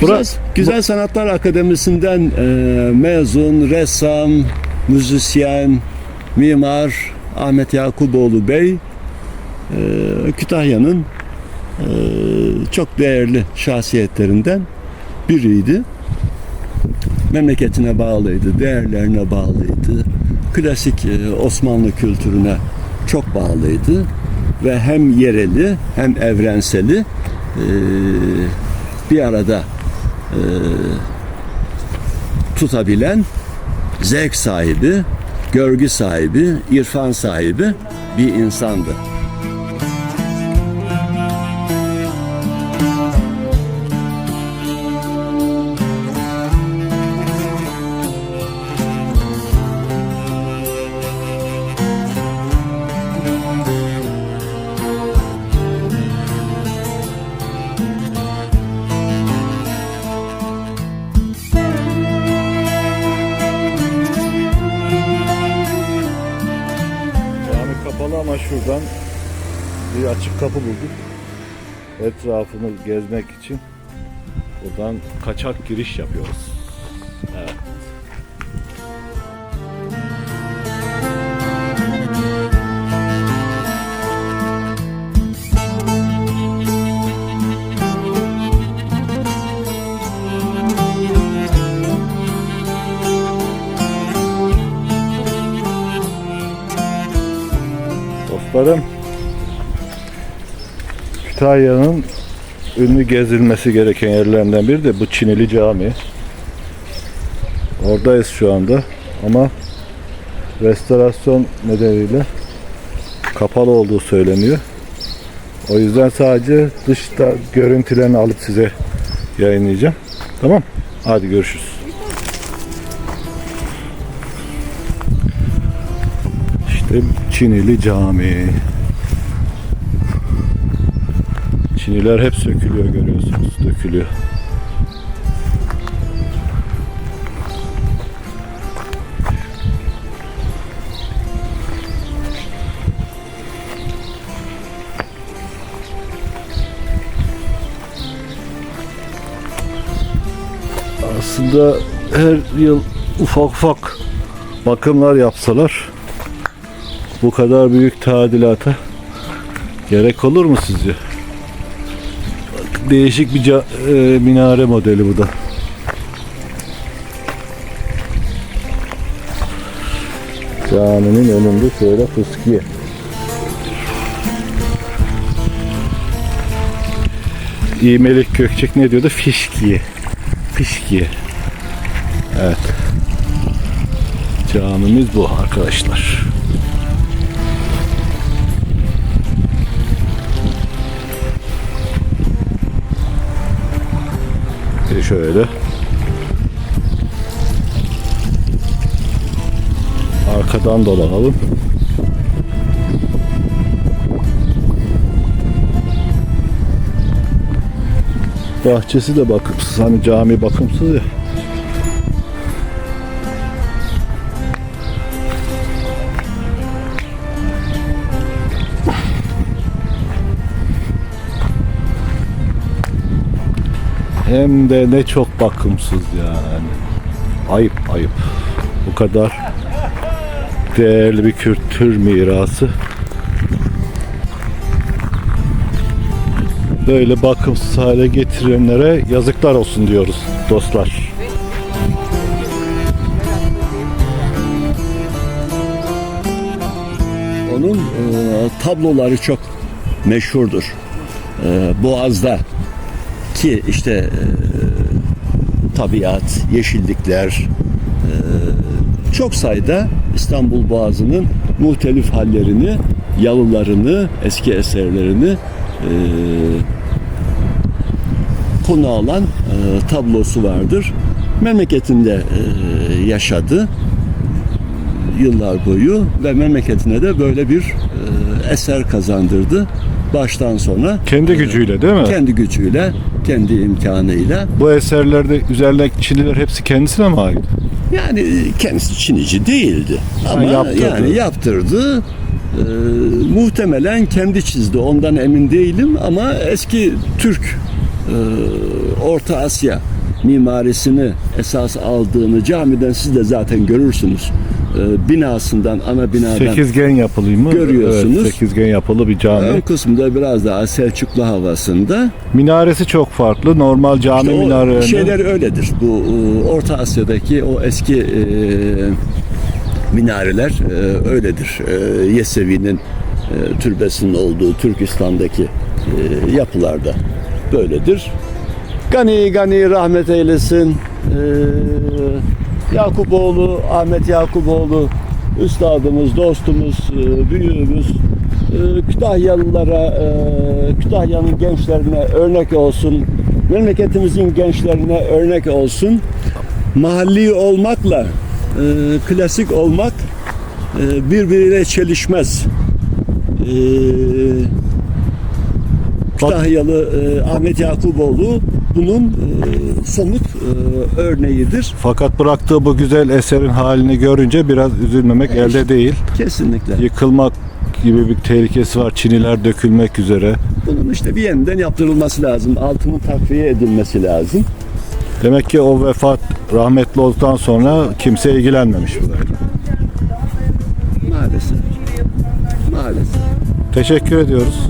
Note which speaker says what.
Speaker 1: Güzel,
Speaker 2: Burası-
Speaker 1: Güzel Sanatlar Akademisi'nden e, mezun, ressam, müzisyen, mimar Ahmet Yakuboğlu Bey e, Kütahya'nın e, çok değerli şahsiyetlerinden biriydi. Memleketine bağlıydı, değerlerine bağlıydı. Klasik e, Osmanlı kültürüne çok bağlıydı ve hem yereli hem evrenseli e, bir arada e, tutabilen zevk sahibi, görgü sahibi, irfan sahibi bir insandı.
Speaker 2: Ama şuradan bir açık kapı bulduk. Etrafını gezmek için buradan kaçak giriş yapıyoruz. Evet. Dostlarım Kütahya'nın ünlü gezilmesi gereken yerlerinden biri de bu Çinili Cami. Oradayız şu anda ama restorasyon nedeniyle kapalı olduğu söyleniyor. O yüzden sadece dışta görüntülerini alıp size yayınlayacağım. Tamam? Hadi görüşürüz. Çinili Cami. Çiniler hep sökülüyor görüyorsunuz. Dökülüyor. Aslında her yıl ufak ufak bakımlar yapsalar bu kadar büyük tadilata gerek olur mu sizce? Değişik bir e, minare modeli bu da. Caminin önünde şöyle fıskiye. İğmelik Gökçek ne diyordu? Fişkiye. Fişkiye. Evet. Camimiz bu arkadaşlar. Bir şöyle. Arkadan dolanalım. Bahçesi de bakımsız. Hani cami bakımsız ya. Hem de ne çok bakımsız yani. Ayıp ayıp. Bu kadar değerli bir kültür mirası. Böyle bakımsız hale getirenlere yazıklar olsun diyoruz dostlar.
Speaker 1: Onun e, tabloları çok meşhurdur. E, Boğaz'da ki işte e, tabiat, yeşillikler e, çok sayıda İstanbul Boğazı'nın muhtelif hallerini, yalılarını, eski eserlerini e, konu alan tablosu vardır. Memleketinde yaşadı yıllar boyu ve memleketine de böyle bir eser kazandırdı. Baştan sona
Speaker 2: Kendi gücüyle değil mi?
Speaker 1: kendi gücüyle, kendi imkanıyla.
Speaker 2: Bu eserlerde üzerindeki çiniler hepsi kendisine mi ait?
Speaker 1: Yani kendisi Çinici değildi. Ama
Speaker 2: yaptırdı.
Speaker 1: yani yaptırdı. E, muhtemelen kendi çizdi. Ondan emin değilim ama eski Türk e, Orta Asya mimarisini esas aldığını camiden siz de zaten görürsünüz. E, binasından, ana binadan
Speaker 2: Sekizgen yapılı mı?
Speaker 1: Görüyorsunuz.
Speaker 2: Evet, sekizgen yapılı bir cami.
Speaker 1: ön kısmında biraz daha Selçuklu havasında.
Speaker 2: Minaresi çok farklı. Normal cami
Speaker 1: İşte o
Speaker 2: minarelerinin.
Speaker 1: şeyler öyledir. Bu e, Orta Asya'daki o eski e, minareler e, öyledir. E, Yesevi'nin e, türbesinin olduğu Türkistan'daki e, yapılarda böyledir. Gani Gani rahmet eylesin. E, Yakuboğlu, Ahmet Yakuboğlu üstadımız, dostumuz, e, büyüğümüz e, Kütahyalılara, e, Kütahya'nın gençlerine örnek olsun. Memleketimizin gençlerine örnek olsun. Mahalli olmakla klasik olmak birbiriyle çelişmez. Kütahyalı Ahmet Yakuboğlu bunun e, somut e, örneğidir.
Speaker 2: Fakat bıraktığı bu güzel eserin halini görünce biraz üzülmemek elde değil.
Speaker 1: Kesinlikle.
Speaker 2: Yıkılmak gibi bir tehlikesi var. Çiniler dökülmek üzere.
Speaker 1: Bunun işte bir yeniden yaptırılması lazım. Altının takviye edilmesi lazım.
Speaker 2: Demek ki o vefat rahmetli olduktan sonra kimse ilgilenmemiş burayla.
Speaker 1: Maalesef. Maalesef.
Speaker 2: Teşekkür ediyoruz.